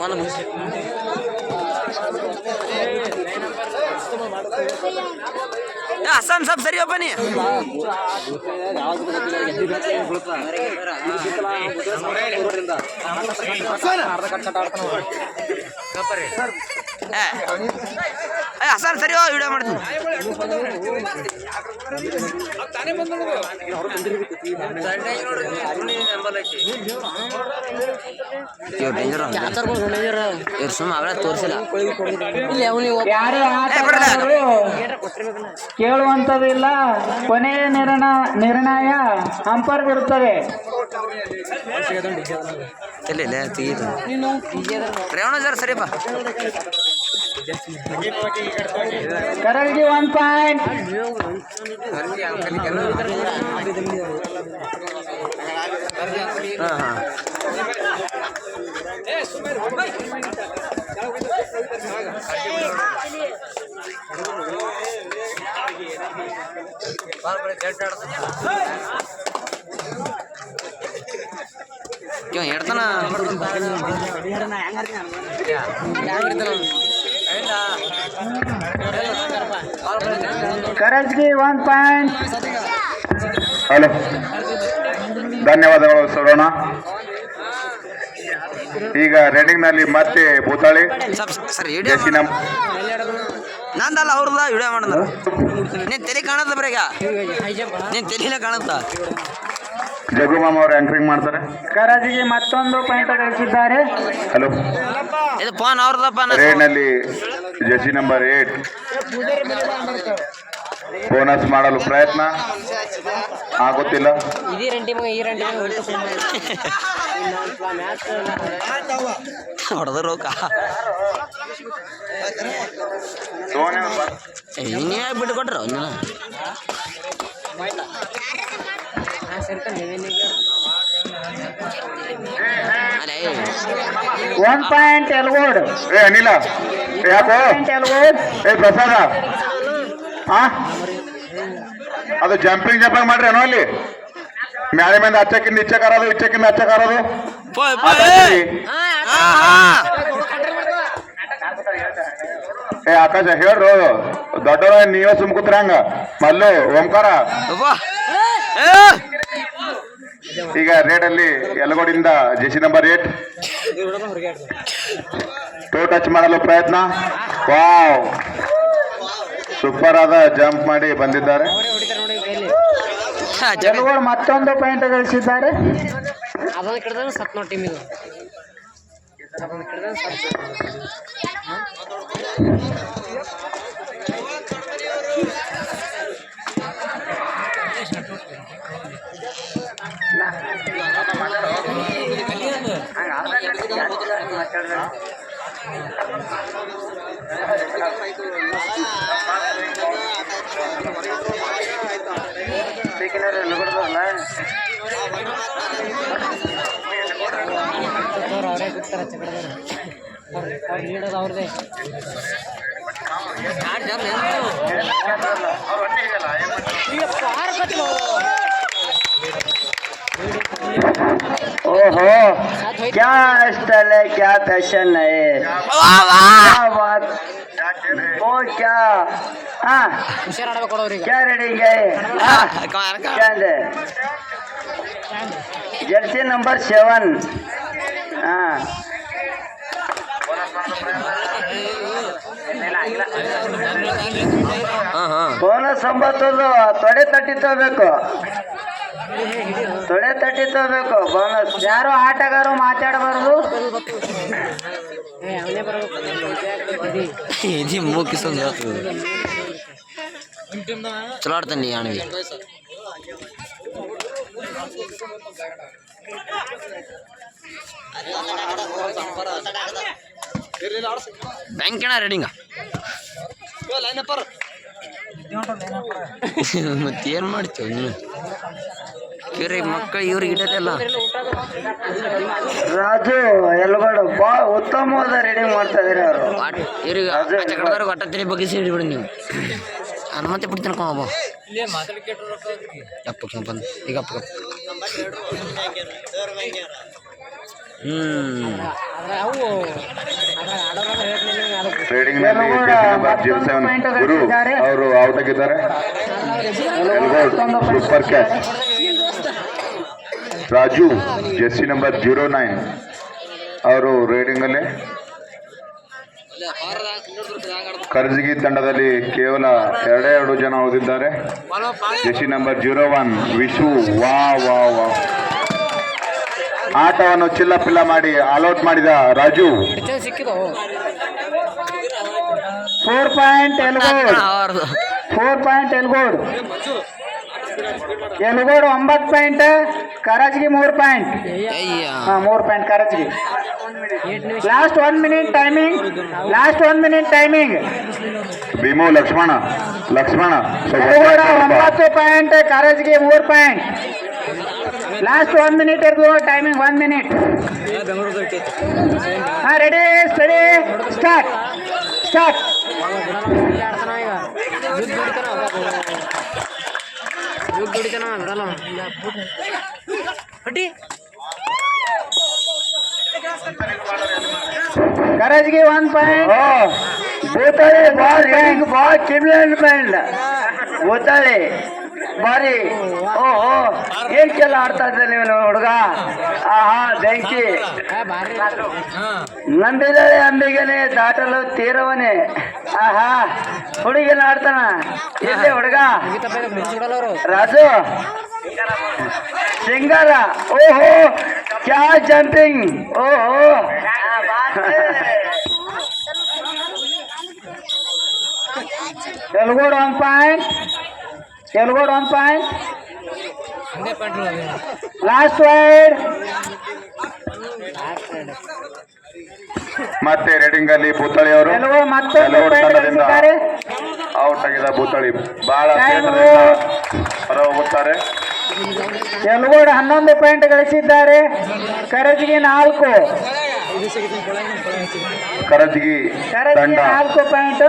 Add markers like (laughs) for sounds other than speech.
ಒಂದು ಮುಗಿಸಿ ಹಸನ್ ಸ್ವಲ್ಪ ಸರಿ ಒಬ್ಬ ನೀ. ಏ. ಏ, ಹಸನ್ ಸರಿ ವಿಡಿಯೋ ಮಾಡ್ತೀನಿ. ಇವ್ರು ಸುಮ್ಮ ಅವಳ ತೋರಿಸಿಲ್ಲ. ಕೇಳುವಂಥದ್ದಿಲ್ಲ. ಕೊನೆಯ ನಿರ್ಣ ನಿರ್ಣಯ ಅಂಪರ್ ಇರುತ್ತದೆ ಇಲ್ಲ ಇಲ್ಲ ತೆಗೀತು ರೇವಣ ಸರ್ ಸರಿಯಪ್ಪ. ಕರಲ್ಗಿ ಒನ್ ಪಾಯಿಂಟ್ ಹಾಂ ಹಾಂ ಇವ ಹೇಳ್ತಾನ ಕರಲ್ಗಿ ಒನ್ ಪಾಯಿಂಟ್ ಹಲೋ. ಧನ್ಯವಾದಗಳು ಸರೋಣ. ಈಗ ರೆಡಿಂಗ್ನಲ್ಲಿ ಮತ್ತೆ ಭೂತಾಳಿ. ನಂದಲ್ಲ ಅವ್ರದ ವಿಡಿಯೋ ಮಾಡಿದ್ರು ನೀನ್ ತಲೆ ಕಾಣತ್ತ ಬರೀಗ? ನೀನ್ ತಲೆನೇ ಕಾಣುತ್ತ? ಜಗುಮಾಮ್ ಅವರು ಎಂಟ್ರಿಂಗ್ ಮಾಡ್ತಾರೆ. ಕರಾಜಿಗೆ ಮತ್ತೊಂದು ಪಾಯಿಂಟ್ ಗಳಿಸಿದ್ದಾರೆ ಹಲೋ ಇದು ಫೋನ್ ಅವ್ರದಪ್ಪ ರೇಡ್ನಲ್ಲಿ ಜೆಸಿ ನಂಬರ್ ಏಟ್ ಬೋನಸ್ ಮಾಡಲು ಪ್ರಯತ್ನ. ಆಗುತ್ತಿಲ್ಲ ಹೊಡೆದ್ರು ಬಿಟ್ಟು ಕೊಟ್ರು ಒನ್ ಪಾಯಿಂಟ್ ಎಲ್ಗೋಡ್ ಏ ಅನಿಲ ಏ ಯಾಕೋ? ಏ ಪ್ರಸಾದ. ಹಾ ಅದು ಜಂಪಿಂಗ್ ಜಂಪಿಂಗ್ ಮಾಡ್ರಿ ಏನೋ ಅಲ್ಲಿ. ಮ್ಯಾಲೆ ಮೇಲೆ ಅಚ್ಚಕ್ಕಿಂದ ಇಚ್ಚಕಾರದು ಇಚ್ಚಕ್ಕಿಂದ ಅಚ್ಚಕಾರದು ಏ ಆಕಾಶ ಹೇಳ್ರು. ದೊಡ್ಡವ ನೀವೇ ಸುಮ್ಕುತ್ರ ಹಂಗ ಮಲ್ಲು ಓಂಕಾರ. ಈಗ ರೇಡ್ ಅಲ್ಲಿ ಯಲಗೋಡಿಂದ JC number eight toe touch ಮಾಡಲು ಪ್ರಯತ್ನ. ವಾವ್ ಸೂಪರ್ ಆದ ಜಂಪ್ ಮಾಡಿ ಬಂದಿದ್ದಾರೆ. ಮತ್ತೊಂದು ಪಾಯಿಂಟ್ ಗಳಿಸಿದ್ದಾರೆ. ಅವ್ರು ಬಿಡ್ತಾರೆ ಚಕಡದವ್ರು ಅವ್ರು ಅವ್ರು ನೀಡೋದು ಅವ್ರದೇ ओहो क्या स्टाइल है क्या फैशन है ವಾ, ವಾ. क्या बात ओ क्या हाँ ಹುಷಾರ್ ಆಡ್ಬೇಕು ಕೊಡೋರಿಗೆ क्या रेडिंग है हाँ, ಕ- ಕ- क्या है जर्सी नंबर सेवन हाँ ಹಾ ಹಾ ಬೋನಸ್ ಒಂಬತ್ತದು ತೊಡೆ ತಟ್ಟಿ ತಗೋಬೇಕು ತೊಡೆ ತಟ್ಟಿ ತಗೋಬೇಕು. ಬಾಲಸ್ ಯಾರು ಆಟಗಾರರು ಮಾತಾಡಬಾರ್ದು. ಚಲೋ ಆಡ್ತೀನಿ ಅಣವಿ ಬ್ಯಾಂಕಣ ರೆಡಿಂಗ (laughs) ಮತ್ತೇನು ಮಾಡ್ತೀವಿ ನೀನು ಇವ್ರಿ ಮಕ್ಕಳು ಇವ್ರಿಗೆ ಇಡೋದಿಲ್ಲ ರಾಜು ಎಲ್ಗಡು ಬಾ ಉತ್ತಮವಾದ ರೆಡಿ ಮಾಡ್ತಾ ಇದಾರೆ ಅವರು. ಇವ್ರಿಗೆ ಕಡೆದವ್ರಿಗೆ ಬಗ್ಗಿಸಿ ಹಿಡಿಬಿಡಿ ನೀವು. ಅನುಮತಿ ಬಿಡ್ತೀನಿ ಅಪ್ಪ ಬಂದು. ಈಗ ಅಪ್ಪ ಟ್ರೇಡಿಂಗ್ನಲ್ಲಿ ಜೀರೋ ಸೆವೆನ್ ಗುರು ಅವರು ಔಟ್ ಆಗಿದ್ದಾರೆ. Super catch Raju jersey number zero nine. ಅವರು ರೇಡಿಂಗ್ ಅಲ್ಲಿ ಕರ್ಜಗಿ ತಂಡದಲ್ಲಿ ಕೇವಲ ಎರಡೇ ಎರಡು ಜನ ಓದಿದ್ದಾರೆ. JC number zero one Vishu ವಾ ವಾ ವಾ. ಆಟವನ್ನು ಚಿಲ್ಲ ಪಿಲ್ಲ ಮಾಡಿ ಆಲ್ಔಟ್ ಮಾಡಿದ ರಾಜು. ಫೋರ್ ಪಾಯಿಂಟ್ ಎಲ್ಗೋಡ್ ಅವ್ರದ್ದು ಫೋರ್ ಪಾಯಿಂಟ್ ಎಲ್ಗೋಡ್ ಎಲ್ಗೋಡ್ ಒಂಬತ್ತು ಪಾಯಿಂಟ್ ಕರಾಜ್ಗಿ ಮೂರು ಪಾಯಿಂಟ್ ಅಯ್ಯ ಹಾ ಮೂರು ಪಾಯಿಂಟ್ ಕರಾಜ್ಗಿ ಏಟ್ ನಿಮಿಷ last one minute timing last one minute timing Bheemu Lakshmana Lakshmana ಸ್ವಲ್ಪ ಎಲ್ಗೋಡ ಒಂಬತ್ತು ಪಾಯಿಂಟ್ ಕರಾಜ್ಗಿ ಮೂರು ಪಾಯಿಂಟ್ ಲಾಸ್ಟ್ ಒನ್ ಮಿನಿಟ್ ಇರ್ದು ಟೈಮಿಂಗ್ ಒನ್ ಮಿನಿಟ್ ಹಾ ರೆಡಿ ಸ್ಟಡಿ ಸ್ಟಾರ್ಟ್ ಸ್ಟಾರ್ಟ್ ಇಲ್ಲಿ ಆಡ್ತಾನ ಈಗ ಯುದ್ಧ ದುಡಿತಾನ ಯುದ್ಧ ದುಡಿತಾನ ಬಿಡಲ್ಲ ಹಟ್ಟಿ Karajgi one point Bhutali ball ಹಿಂಗ್ ಬಾಲ್ ಕಿಮ್ಲೆಂಡ್ ಬ್ಯಾಂಡ್ ಭೂತಾಳಿ ಬಾರಿ ಓಹೋ ಏನ್ ಆಡ್ತಾ ಇದ್ದ ನೀವು ಹುಡುಗ. ಆಹಾ, ಬೆಂಕಿ. ನಂಬಿದರೆ ಅಂಬಿಗನೆ, ದಾಟಲು ತೀರವನೆ. ಆಹಾ, ಹುಡುಗಿನ ಆಡ್ತಾನ. ಇಲ್ಲಿ ಹುಡುಗ? ರಾಜು. ಸಿಂಗಾರ. ಓಹೋ, ಕ್ಯಾ ಜಂಪಿಂಗ್? ಓಹೋ. Yalgod one point. Yalgod one point. Last wide ಮತ್ತೆ ರೇಡಿಂಗ್ ಅಲ್ಲಿ ಬೂತಳಿ ಅವರು ತಂಡದಿಂದ ಔಟ್ ಆಗಿದ ಭೂತಳಿ ಬಹಳ ಹೊರಹೋಗುತ್ತಾರೆ ಬೇಸರದಿಂದ ಹೊರ ಹೋಗುತ್ತಾರೆ ಎಲ್ಗೋಡ್ ಹನ್ನೊಂದು ಪಾಯಿಂಟ್ ಗಳಿಸಿದ್ದಾರೆ. ಕರಜ್ಗಿ ನಾಲ್ಕು. ಕರಜ್ಗಿ ಕರಜ್ಗಿ ನಾಲ್ಕು ಪಾಯಿಂಟ್